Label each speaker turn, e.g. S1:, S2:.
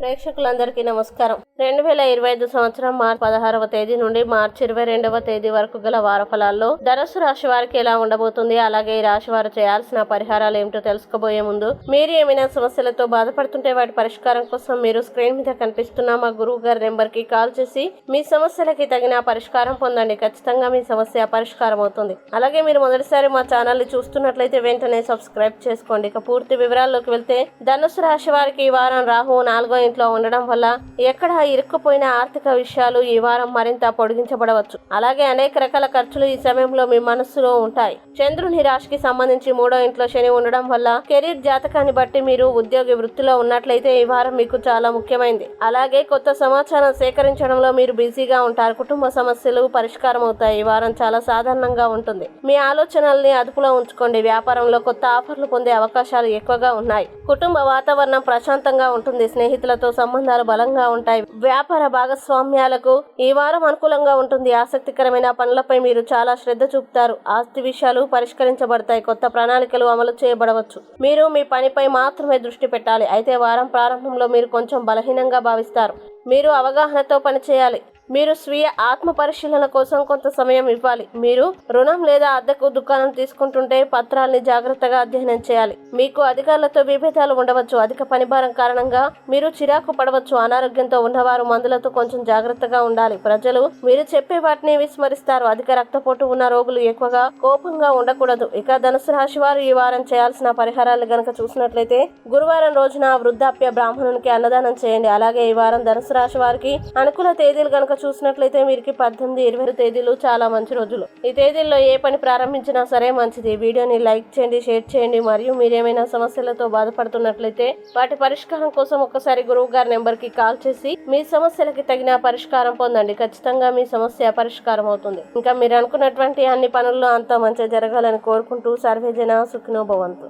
S1: ప్రేక్షకులందరికీ నమస్కారం. రెండు వేల ఇరవై ఐదు సంవత్సరం మార్చి పదహారవ తేదీ నుండి మార్చి ఇరవై రెండవ తేదీ వరకు గల వార ఫలాల్లో ధనస్సు రాశి వారికి ఎలా ఉండబోతుంది అలాగే ఈ రాశి వారు చేయాల్సిన పరిహారాలు ఏమిటో తెలుసుకోబోయే ముందు మీరు ఏమైనా సమస్యలతో బాధపడుతుంటే వాటి పరిష్కారం కోసం మీరు స్క్రీన్ మీద కనిపిస్తున్న మా గురువు గారి నెంబర్కి కాల్ చేసి మీ సమస్యలకి తగిన పరిష్కారం పొందండి. ఖచ్చితంగా మీ సమస్య పరిష్కారం అవుతుంది. అలాగే మీరు మొదటిసారి మా ఛానల్ని చూస్తున్నట్లయితే వెంటనే సబ్స్క్రైబ్ చేసుకోండి. ఇక పూర్తి వివరాల్లోకి వెళ్తే ధనుసు రాశి వారికి ఈ వారం రాహు నాలుగో ఇంట్లో ఉండడం వల్ల ఎక్కడ ఇరుక్కుపోయిన ఆర్థిక విషయాలు ఈ వారం మరింత పొడిగించబడవచ్చు. అలాగే అనేక రకాల ఖర్చులు ఈ సమయంలో మీ మనస్సులో ఉంటాయి. చంద్రుని రాశికి సంబంధించి మూడో ఇంట్లో శని ఉండడం వల్ల కెరీర్ జాతకాన్ని బట్టి మీరు ఉద్యోగి వృత్తిలో ఉన్నట్లయితే ఈ వారం మీకు చాలా ముఖ్యమైనది అలాగే కొత్త సమాచారం సేకరించడంలో మీరు బిజీగా ఉంటారు. కుటుంబ సమస్యలు పరిష్కారం అవుతాయి. ఈ వారం చాలా సాధారణంగా ఉంటుంది. మీ ఆలోచనల్ని అదుపులో ఉంచుకోండి. వ్యాపారంలో కొత్త ఆఫర్లు పొందే అవకాశాలు ఎక్కువగా ఉన్నాయి. కుటుంబ వాతావరణం ప్రశాంతంగా ఉంటుంది. స్నేహితుల వ్యక్తులతో సంబంధాలు బలంగా ఉంటాయి. వ్యాపార భాగస్వామ్యాలకు ఈ వారం అనుకూలంగా ఉంటుంది. ఆసక్తికరమైన పనులపై మీరు చాలా శ్రద్ధ చూపుతారు. ఆస్తి విషయాలు పరిష్కరించబడతాయి. కొత్త ప్రణాళికలు అమలు చేయబడవచ్చు. మీరు మీ పనిపై మాత్రమే దృష్టి పెట్టాలి. అయితే వారం ప్రారంభంలో మీరు కొంచెం బలహీనంగా భావిస్తారు. మీరు అవగాహనతో పనిచేయాలి. మీరు స్వీయ ఆత్మ పరిశీలన కోసం కొంత సమయం ఇవ్వాలి. మీరు రుణం లేదా అద్దెకు దుకాణం తీసుకుంటుంటే పత్రాల్ని జాగ్రత్తగా అధ్యయనం చేయాలి. మీకు అధికారులతో విభేదాలు ఉండవచ్చు. అధిక పనిభారం కారణంగా మీరు చిరాకు పడవచ్చు. అనారోగ్యంతో ఉన్నవారు మందులతో కొంచెం జాగ్రత్తగా ఉండాలి. ప్రజలు మీరు చెప్పే వాటిని విస్మరిస్తారు. అధిక రక్తపోటు ఉన్న రోగులు ఎక్కువగా కోపంగా ఉండకూడదు. ఇక ధనుసు రాశి వారు ఈ వారం చేయాల్సిన పరిహారాలు గనక చూసినట్లయితే గురువారం రోజున వృద్ధాప్య బ్రాహ్మణునికి అన్నదానం చేయండి. అలాగే ఈ వారం ధనుసు రాశి వారికి అనుకూల తేదీలు గనక చూసినట్లయితే వీరికి పద్దెనిమిది ఇరవై తేదీలు చాలా మంచి రోజులు. ఈ తేదీల్లో ఏ పని ప్రారంభించినా సరే మంచిది. వీడియోని లైక్ చేయండి షేర్ చేయండి. మరియు మీరేమైనా సమస్యలతో బాధపడుతున్నట్లయితే వాటి పరిష్కారం కోసం ఒక్కసారి గురువు గారి నెంబర్కి కాల్ చేసి మీ సమస్యలకి తగిన పరిష్కారం పొందండి. ఖచ్చితంగా మీ సమస్య పరిష్కారం అవుతుంది. ఇంకా మీరు అనుకున్నటువంటి అన్ని పనుల్లో అంతా మంచిగా జరగాలని కోరుకుంటూ సర్వేజన సుఖినోభవంతు